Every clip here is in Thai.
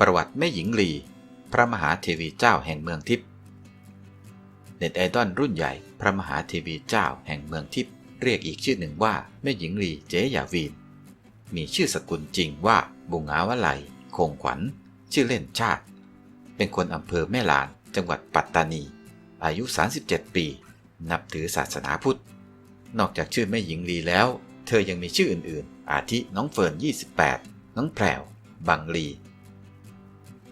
ประวัติแม่หญิงลี พระมหาเทวีเจ้าแห่งเมืองทิพย์เน็ตไอดอลรุ่นใหญ่พระมหาเทวีเจ้าแห่งเมืองทิพย์เรียกอีกชื่อหนึ่งว่าแม่หญิงลีเจยาวีน มีชื่อสกุลจริงว่าบุงอาวลัยคงขวัญ ชื่อเล่นชาติ เป็นคนอำเภอแม่ลาน จังหวัดปัตตานี อายุ 37 ปี นับถือศาสนาพุทธ นอกจากชื่อแม่หญิงลีแล้ว เธอยังมีชื่ออื่นๆ อาทิน้องเฟิร์น 28 น้องแพรว บังลี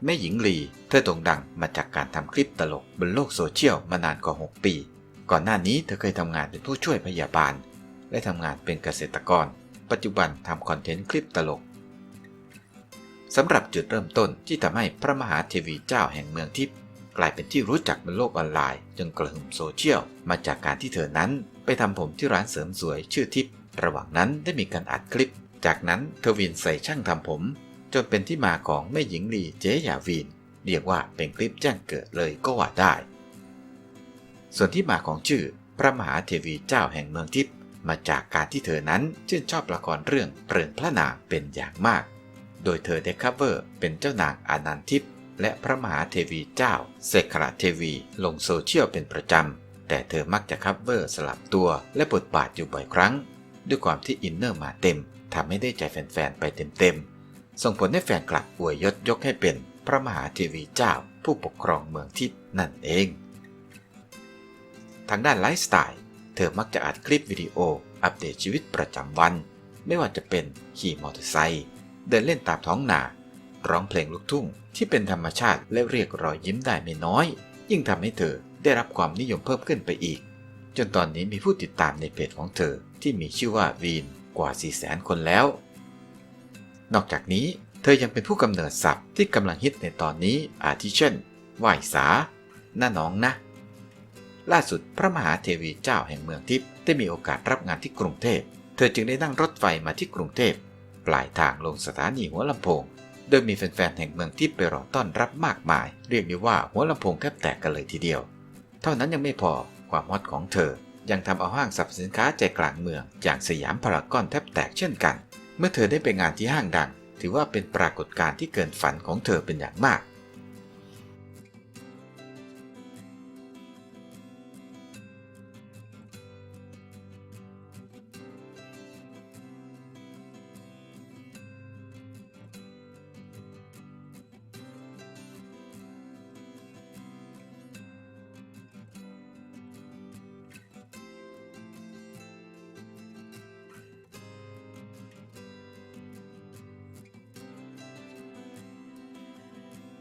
แม่หญิงลีเธอโด่งดังมาจากการทำคลิปตลกบนโลกโซเชียลมานานกว่า 6 ปี ก่อนหน้านี้เธอเคยทำงานเป็นผู้ช่วยพยาบาล และทำงานเป็นเกษตรกร ปัจจุบันทำคอนเทนต์คลิปตลกสำหรับจุดเริ่มต้นที่ทำให้พระมหาเทวีเจ้าแห่งเมืองทิพย์กลายเป็นที่รู้จักบนโลกออนไลน์จนกระหึ่มโซเชียลมาจากการที่เธอนั้น ไปทำผมที่ร้านเสริมสวยชื่อทิพย์ระหว่างนั้นได้มีการอัดคลิป จากนั้นเธอวีนใส่ช่างทำผม จนเป็นที่มาของแม่หญิงลีเจยาวีน เรียกว่าเป็นคลิปแจ้งเกิดเลยก็ว่าได้ ส่วนที่มาของชื่อพระมหาเทวีเจ้าแห่งเมืองทิพย์มาจากการที่เธอนั้นชื่นชอบละครเรื่องเปลือนพระนางเป็นอย่างมาก โดยเธอได้คัฟเวอร์เป็นเจ้านางอานันทิพย์และพระมหาเทวีเจ้าเสกขราเทวีลงโซเชียลเป็นประจำ แต่เธอมักจะคัฟเวอร์สลับตัวและบทบาทอยู่บ่อยครั้ง ด้วยความที่อินเนอร์มาเต็มทำให้ได้ใจแฟนๆไปเต็มๆ ส่งผลให้แฟนคลับอวยยศยกให้เป็นพระมหาเทวีเจ้าผู้ปกครองเมืองทิพนั่นเอง ทางด้านไลฟ์สไตล์ เธอมักจะอัดคลิปวิดีโออัปเดตชีวิตประจำวัน ไม่ว่าจะเป็นขี่มอเตอร์ไซค์เดินเล่นตามท้องนา ร้องเพลงลูกทุ่งที่เป็นธรรมชาติและเรียกรอยยิ้มได้ไม่น้อย ยิ่งทำให้เธอได้รับความนิยมเพิ่มขึ้นไปอีก จนตอนนี้มีผู้ติดตามในเพจของเธอที่มีชื่อว่าวีนกว่า400,000 คนแล้ว นอกจากนี้เธอยังเป็นผู้กำเนิดศัพท์ที่กำลังฮิตในตอนนี้อาทิเช่นไหวสาหน้าน้องนะ ล่าสุดพระมหาเทวีเจ้าแห่งเมืองทิพย์ได้มีโอกาสรับงานที่กรุงเทพ เธอจึงได้นั่งรถไฟมาที่กรุงเทพ ปลายทางลงสถานีหัวลำโพง โดยมีแฟนๆแห่งเมืองทิพย์ไปรอต้อนรับมากมาย เรียกได้ว่าหัวลำโพงแทบแตกกันเลยทีเดียว เท่านั้นยังไม่พอความฮอตของเธอ ยังทำเอาห้างสรรพสินค้าใจกลางเมือง อย่างสยามพารากอนแทบแตกเช่นกัน เมื่อเธอได้ไปงานที่ห้างดัง ถือว่าเป็นปรากฏการณ์ที่เกินฝันของเธอเป็นอย่างมาก